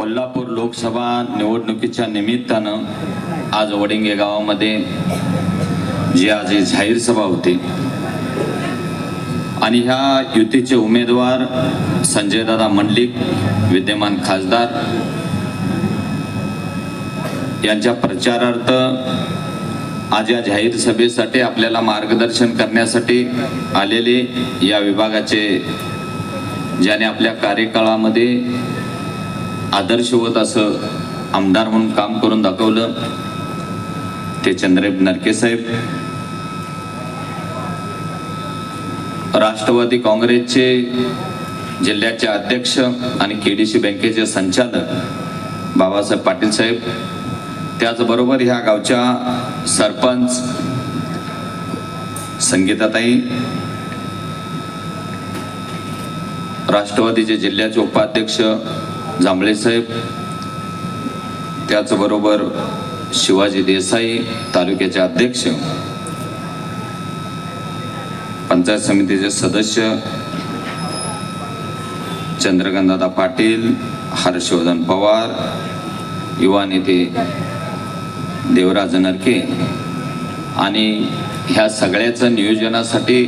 कोल्हापूर लोकसभा निवडणुकीच्या निमित्तानं आज वडिंगे गावामध्ये जी आज जाहीर सभा होती. आणि ह्या युतीचे उमेदवार संजयदादा मंडलिक विद्यमान खासदार यांच्या प्रचारार्थ आज या जाहीर सभेसाठी आपल्याला मार्गदर्शन करण्यासाठी आलेले या विभागाचे ज्याने आपल्या कार्यकाळामध्ये आदर्शवत असं आमदार म्हणून काम करून दाखवलं. ते चंद्रेब नरके साहेब. राष्ट्रवादी काँग्रेसचे जिल्ह्याचे अध्यक्ष आणि केडीसी बँकेचे संचालक बाबासाहेब पाटील साहेब. त्याचबरोबर ह्या गावच्या सरपंच संगीताताई. राष्ट्रवादीचे जिल्ह्याचे उपाध्यक्ष जांभळे साहेब त्याचबरोबर शिवाजी देसाई तालुक्याचे अध्यक्ष पंचायत समितीचे सदस्य चंद्रकांतदादा पाटील हर्षवर्धन पवार युवा नेते देवराज नरके आणि ह्या सगळ्याचं नियोजनासाठी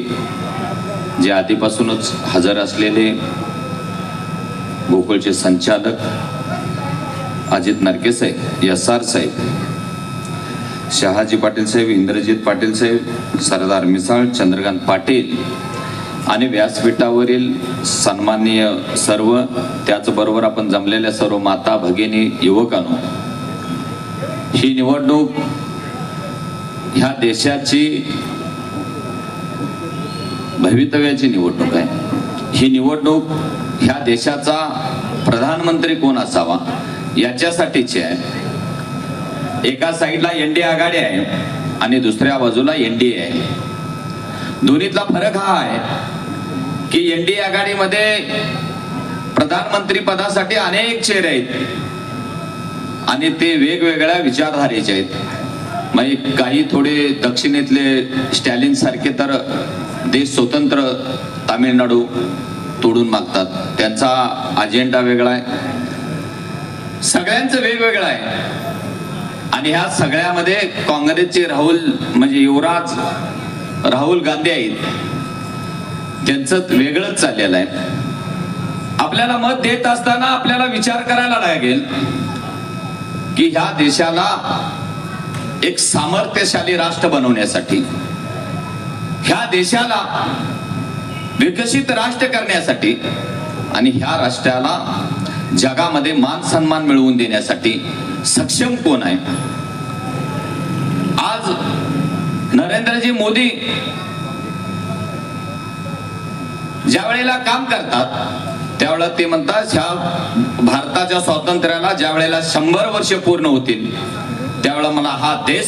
जे आधीपासूनच हजर असलेले गोकुळचे संचालक अजित नरके साहेब एस आर साहेब शहाजी पाटील साहेब इंद्रजित पाटील साहेब सरदार मिसाळ चंद्रकांत पाटील आणि व्यासपीठावरील सन्माननीय सर्व त्याचबरोबर आपण जमलेल्या सर्व माता भगिनी युवकांनो. ही निवडणूक ह्या देशाची भवितव्याची निवडणूक आहे. ही निवडणूक ह्या देशाचा प्रधानमंत्री कोण असावा याच्यासाठीची आहे. एका साईडला एन डी आघाडी आहे आणि दुसऱ्या बाजूला एनडीए आहे. दोन्हीतला फरक हा आहे की एनडीए आघाडीमध्ये प्रधानमंत्री पदासाठी अनेक चेहरे आहेत आणि ते वेगवेगळ्या विचारधारेचे आहेत. म्हणजे काही थोडे दक्षिणेतले स्टॅलिन सारखे तर देश स्वतंत्र तामिळनाडू तोडून मागतात. त्यांचा अजेंडा वेगळा आहे. सगळ्यांचं वेगवेगळं आहे. आणि ह्या सगळ्यामध्ये काँग्रेसचे राहुल म्हणजे युवराज राहुल गांधी आहेत. त्यांचं वेगळंच चाललेलं आहे. आपल्याला मत देत असताना आपल्याला विचार करायला लागेल की ह्या देशाला एक सामर्थ्यशाली राष्ट्र बनवण्यासाठी ह्या देशाला विकसित राष्ट्र करण्यासाठी आणि ह्या राष्ट्राला जगामध्ये मान सन्मान मिळवून देण्यासाठी सक्षम कोण आहे? आज नरेंद्रजी मोदी ज्या वेळेला काम करतात त्यावेळेला ते म्हणतात ह्या भारताच्या स्वातंत्र्याला ज्या वेळेला शंभर वर्ष पूर्ण होतील त्यावेळेला मला हा देश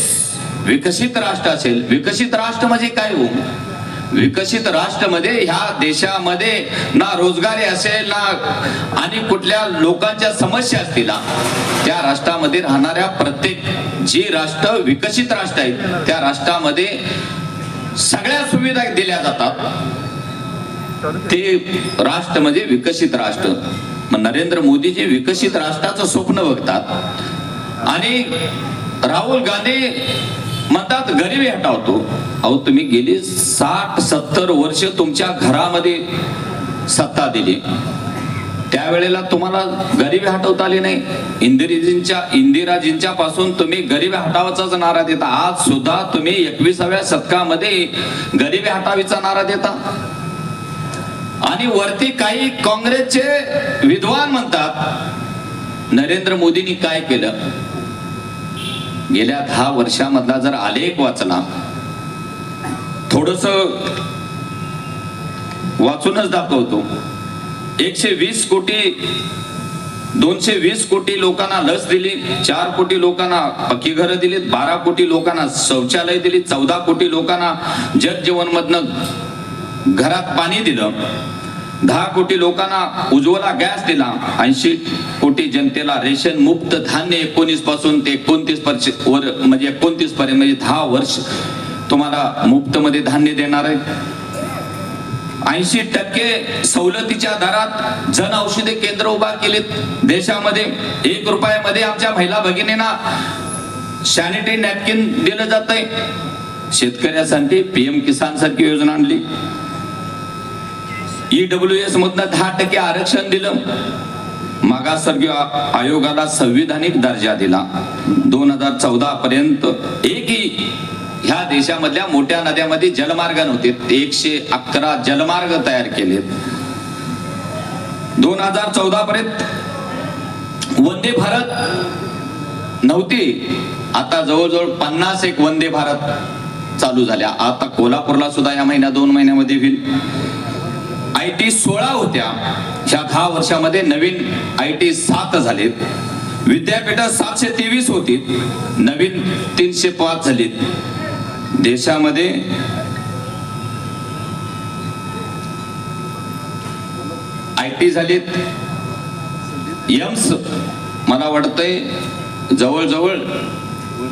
विकसित राष्ट्र असेल. विकसित राष्ट्र म्हणजे काय हो? विकसित राष्ट्रमध्ये ह्या देशामध्ये ना रोजगारी असेल ना आणि कुठल्या लोकांच्या समस्या असतील ना, त्या राष्ट्रामध्ये राहणाऱ्या प्रत्येक जी राष्ट्र विकसित राष्ट्र आहेत त्या राष्ट्रामध्ये सगळ्या सुविधा दिल्या जातात. ते राष्ट्र म्हणजे विकसित राष्ट्र. नरेंद्र नरेंद्र मोदीजी विकसित राष्ट्राचं स्वप्न बघतात. आणि राहुल गांधी म्हणतात गरिबी हटावतो. अहो तुम्ही गेली साठ सत्तर वर्ष तुमच्या घरामध्ये सत्ता दिली. त्यावेळेला तुम्हाला गरिबी हटवता आली नाही. इंदिराजींच्या इंदिराजींच्या पासून तुम्ही गरिबी हटावाचाच नारा देता. आज सुद्धा तुम्ही एकविसाव्या शतकामध्ये गरिबी हटावीचा नारा देता. आणि वरती काही काँग्रेसचे विद्वान म्हणतात नरेंद्र मोदींनी काय केलं? गेल्या दहा वर्षामधला जर आलेख वाचला थोडस वाचूनच दाखवतो. एकशे वीस कोटी दोनशे वीस कोटी लोकांना लस दिली चार कोटी लोकांना पक्की घरं दिली बारा कोटी लोकांना शौचालय दिली चौदा कोटी लोकांना जगजीवन मधनं घरात पाणी दिलं दहा कोटी लोकांना उज्ज्वला गॅस दिला ऐंशी कोटी जनतेला रेशन मुक्त धान्य एकोणीसपासून ते एकोणतीस वर म्हणजे एकोणतीस पर्यंत म्हणजे दहा वर्ष तुम्हाला मुक्त मध्ये धान्य देणार आहे ऐंशी टक्के सवलतीच्या दरात जन औषधे केंद्र उभा केलेत. देशामध्ये एक रुपयामध्ये आमच्या महिला भगिनींना सॅनिटरी नॅपकिन दिलं जात आहे शेतकऱ्यासाठी पीएम किसान सारखी योजना आणली. ईडब्ल्यू एस मधनं दहा टक्के आरक्षण दिलं. मागासवर्गीय आयोगाला संविधानिक दर्जा दिला. दोन हजार चौदा पर्यंत एकही ह्या देशामधल्या मोठ्या नद्यामध्ये जलमार्ग नव्हते. एकशे अकरा जलमार्ग तयार केले. दोन हजार चौदा पर्यंत वंदे भारत नव्हती. आता जवळजवळ पन्नास एक वंदे भारत चालू झाल्या आता कोल्हापूरला सुद्धा या महिन्या दोन महिन्यामध्ये होईल. आय टी सोळा होत्या. ह्या दहा वर्षामध्ये नवीन आय टी सात झालेत. विद्यापीठ सातशे तेवीस होती. नवीन तीनशे पाच झालीत. देशामध्ये आय टी झालीत. यम्स मला वाटतंय जवळजवळ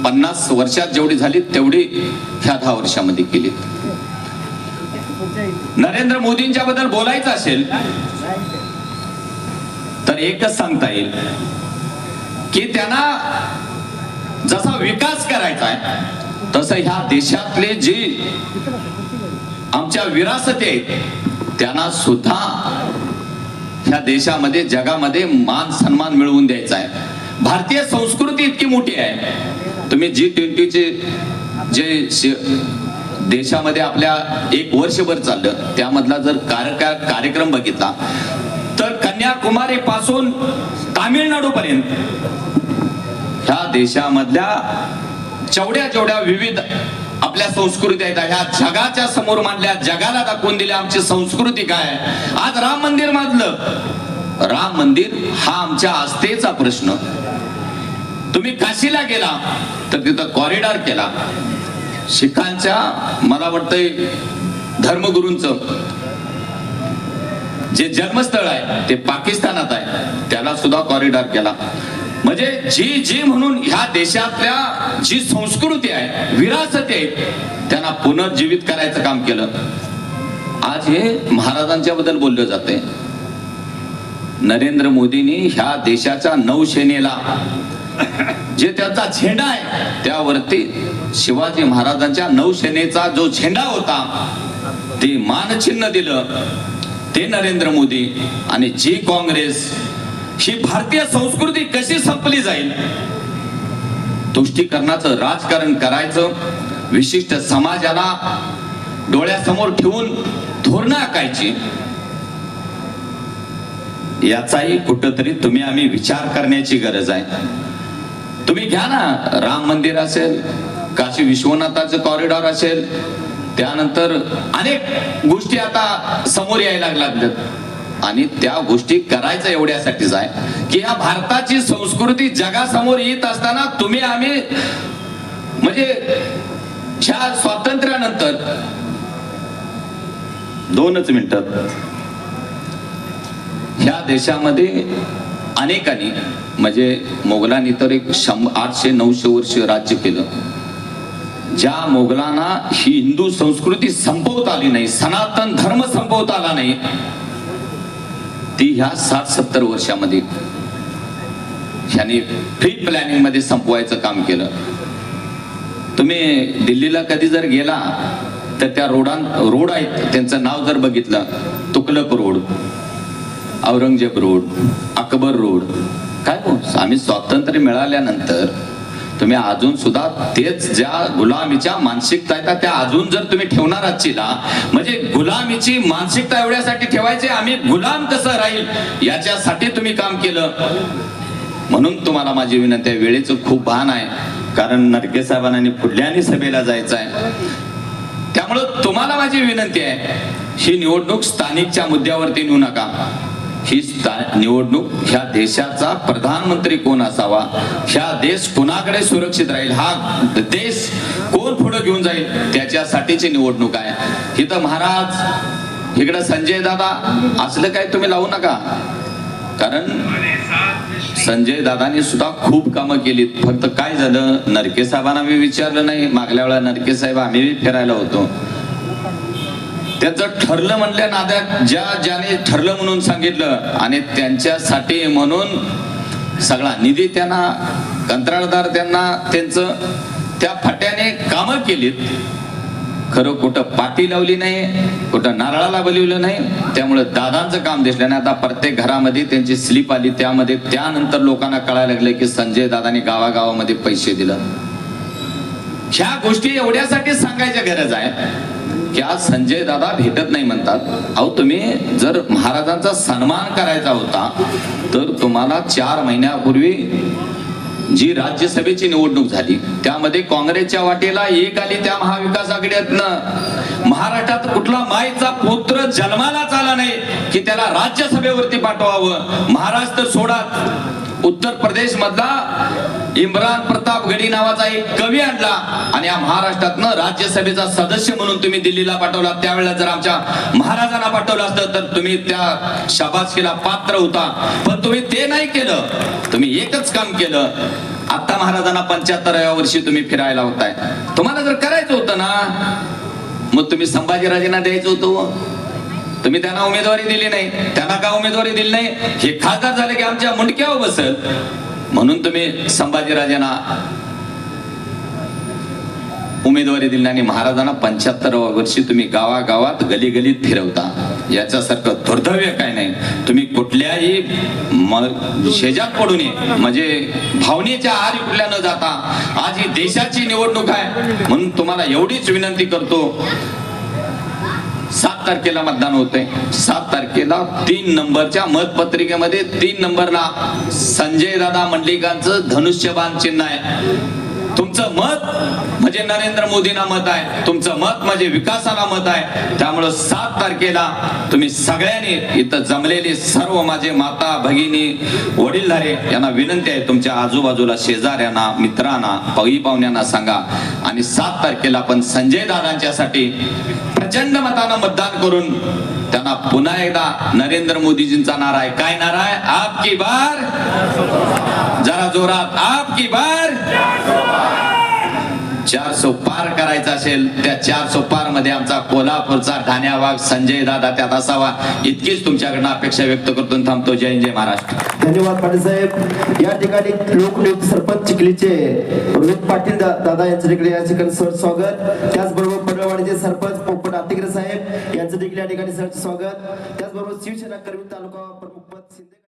पन्नास वर्षात जेवढी झाली तेवढी ह्या दहा वर्षामध्ये केली नरेंद्र मोदींच्या बद्दल बोलायचं असेल तर एकच सांगता येईल की त्यांना जसा विकास करायचा आहे तसं ह्या देशातले जे आमच्या विरासती आहेत त्यांना सुद्धा ह्या देशामध्ये जगामध्ये मान सन्मान मिळवून द्यायचा आहे. भारतीय संस्कृती इतकी मोठी आहे. तुम्ही जी ट्वेंटीचे जे देशामध्ये आपल्या एक वर्षभर चाललं. त्यामधला जर कार्य कार्यक्रम बघितला तर कन्याकुमारी पासून तामिळनाडू पर्यंत ह्या देशामधल्या जेवढ्या जेवढ्या विविध आपल्या संस्कृती आहेत ह्या जगाच्या समोर मांडल्या जगाला दाखवून दिल्या आमची संस्कृती काय आज राम मंदिर मांडलं. राम मंदिर हा आमच्या आस्थेचा प्रश्न. तुम्ही काशीला गेला तर तिथं कॉरिडॉर केला. शिखांच्या मला वाटतंय धर्मगुरूंच जे जन्मस्थळ आहे ते पाकिस्तानात आहे त्याला सुद्धा कॉरिडॉर केला. म्हणजे जी जी म्हणून ह्या देशातल्या जी संस्कृती आहे विरासती आहे त्यांना पुनर्जीवित करायचं काम केलं. आज हे महाराजांच्या बद्दल बोललं जाते नरेंद्र मोदींनी ह्या देशाच्या नौसेनेला जे त्यांचा झेंडा आहे त्यावरती शिवाजी महाराजांच्या नौसेनेचा जो झेंडा होता ते मानचिन्ह दिलं. ते नरेंद्र मोदी आणि जी काँग्रेस ही भारतीय संस्कृती कशी संपली जाईल? तुष्टीकरणाचं राजकारण करायचं विशिष्ट समाजाला डोळ्यासमोर ठेवून धोरणं आखायची याचाही कुठंतरी तुम्ही आम्ही विचार करण्याची गरज आहे. तुम्ही घ्या ना. राम मंदिर असेल काशी विश्वनाथाचं कॉरिडॉर असेल. त्यानंतर अनेक गोष्टी आता समोर यायला लागल्यात. आणि त्या गोष्टी करायचं एवढ्यासाठीच आहे की या भारताची संस्कृती जगासमोर येत असताना तुम्ही आम्ही म्हणजे ह्या स्वातंत्र्यानंतर दोनच मिनिटात ह्या देशामध्ये अनेकांनी म्हणजे मोगलांनी तर एक शंभ आठशे नऊशे वर्ष राज्य केलं. ज्या मोगलांना ही हिंदू संस्कृती संपवता आली नाही सनातन धर्म संपवता आला नाही ती ह्या सात सत्तर वर्षामध्ये ह्यांनी प्री प्लॅनिंगमध्ये संपवायचं काम केलं. तुम्ही दिल्लीला कधी जर गेला तर त्या रोडां रोड आहेत त्यांचं नाव जर बघितलं Tughlaq road. Aurangzeb road Akbar road. काय हो, आम्ही स्वातंत्र्य मिळाल्यानंतर तुम्ही अजून सुद्धा तेच ज्या गुलामीच्या मानसिकता येतात त्या अजून जर तुम्ही ठेवणार आजचीला म्हणजे गुलामीची मानसिकता एवढ्यासाठी ठेवायची आम्ही गुलाम कसं राहील याच्यासाठी तुम्ही काम केलं. म्हणून तुम्हाला माझी विनंती आहे वेळेचं खूप भान आहे कारण नरके साहेबांनी पुढल्यानी सभेला जायचं आहे. त्यामुळं तुम्हाला माझी विनंती आहे ही निवडणूक स्थानिकच्या मुद्द्यावरती नेऊ नका. ही निवडणूक. ह्या देशाचा प्रधानमंत्री कोण असावा? ह्या देश कुणाकडे सुरक्षित राहील? हा देश कोण पुढे घेऊन जाईल? त्याच्यासाठीची निवडणूक आहे. इथं महाराज इकडं संजय दादा असलं काय तुम्ही लावू नका. कारण संजय दादानी सुद्धा खूप कामं केलीत. फक्त काय झालं? नरके साहेबांना मी विचारलं नाही. मागल्या वेळा नरके साहेब आम्ही फिरायला होतो. त्याचं ठरलं म्हणल्या नाद्यात ज्या ज्याने ठरलं म्हणून सांगितलं आणि त्यांच्यासाठी म्हणून सगळा निधी त्यांना कंत्राटदार त्यांना त्यांचं त्या फाट्याने कामं केलीत. खरं कुठं पाटी लावली नाही कुठं नारळाला बलिवलं नाही त्यामुळे दादांचं काम दिसलं आणि आता प्रत्येक घरामध्ये त्यांची स्लिप आली त्यामध्ये त्यानंतर लोकांना कळायला लागलं की संजय दादाने गावागावामध्ये पैसे दिलं. ह्या गोष्टी एवढ्यासाठी सांगायच्या गरज आहे. की संजय दादा भेटत नाही म्हणतात अहो तुम्ही जर महाराजांचा सन्मान करायचा होता तर तुम्हाला चार महिन्यापूर्वी जी राज्यसभेची निवडणूक झाली त्यामध्ये काँग्रेसच्या वाटेला एक आली त्या महाविकास आघाडीतनं. महाराष्ट्रात कुठला माईचा पुत्र जन्मालाच आला नाही की त्याला राज्यसभेवरती पाठवावं. महाराष्ट्र सोडा. उत्तर प्रदेश मधला इम्रान प्रताप गडी नावाचा एक कवी आणला आणि या महाराष्ट्रातनं राज्यसभेचा सदस्य म्हणून तुम्ही दिल्लीला पाठवला. त्यावेळेला जर आमच्या महाराजांना पाठवलं असतं तर तुम्ही त्या शाबासकीला पात्र होता. पण तुम्ही ते नाही केलं. तुम्ही एकच काम केलं. आता महाराजांना पंच्याहत्तराव्या वर्षी तुम्ही फिरायला होताय. तुम्हाला जर करायचं होतं ना मग तुम्ही संभाजीराजेंना द्यायचं होतं हो. तुम्ही त्यांना उमेदवारी दिली नाही. त्यांना का उमेदवारी दिली नाही? हे खासदार झाले की आमच्या मुंडक्यावर बसल. म्हणून तुम्ही संभाजीराजांना उमेदवारी दिली आणि महाराजांना पंच्याहत्तराव्या वर्षी तुम्ही गावागावात गली गलीत फिरवता. याच्यासारखं दुर्धव्य काय नाही? तुम्ही कुठल्याही म- शेजात पडू नये म्हणजे भावनेच्या आहारी कुठल्या न जाता. आज ही देशाची निवडणूक आहे. म्हणून तुम्हाला एवढीच विनंती करतो. सात तारखेला मतदान होते सात तारखेला तीन नंबरच्या मतपत्रिकेमध्ये तीन नंबरला संजय दादा मंडलिकांचं धनुष्यबाण चिन्ह आहे. तुमचं मत म्हणजे नरेंद्र मोदींना मत आहे तुमचं मत म्हणजे विकासाला मत आहे. त्यामुळं सात तारखेला तुम्ही सगळ्यांनी इथं जमलेले सर्व माझे माता भगिनी वडीलधारे यांना विनंती आहे तुमच्या आजूबाजूला शेजाऱ्यांना मित्रांना पगी पाहुण्यांना सांगा. आणि सात तारखेला आपण संजय दादांच्यासाठी प्रचंड मतानं मतदान करून त्यांना पुन्हा एकदा नरेंद्र मोदीजींचा नारा आहे. काय नारा आहे? आपकी बार. जरा जोरात. आपकी बार. चारसो पार करायचा असेल त्या चारसो पारमध्ये आमचा कोल्हापूरचा ठाण्या वाघ संजय दादा त्यात असावा. इतकीच तुमच्याकडनं अपेक्षा व्यक्त करतो थांबतो. जय जय महाराष्ट्र. धन्यवाद पाटील साहेब. या ठिकाणी लोकनियुक्त सरपंच चिखलीचे रोहित पाटील दादा यांचं तिकडे या ठिकाणी सर स्वागत. त्याचबरोबर पडळवाडीचे सरपंच पोपट आतिकरे साहेब यांचं देखील या ठिकाणी सर स्वागत. त्याचबरोबर शिवसेना कर्मी तालुका प्रमुख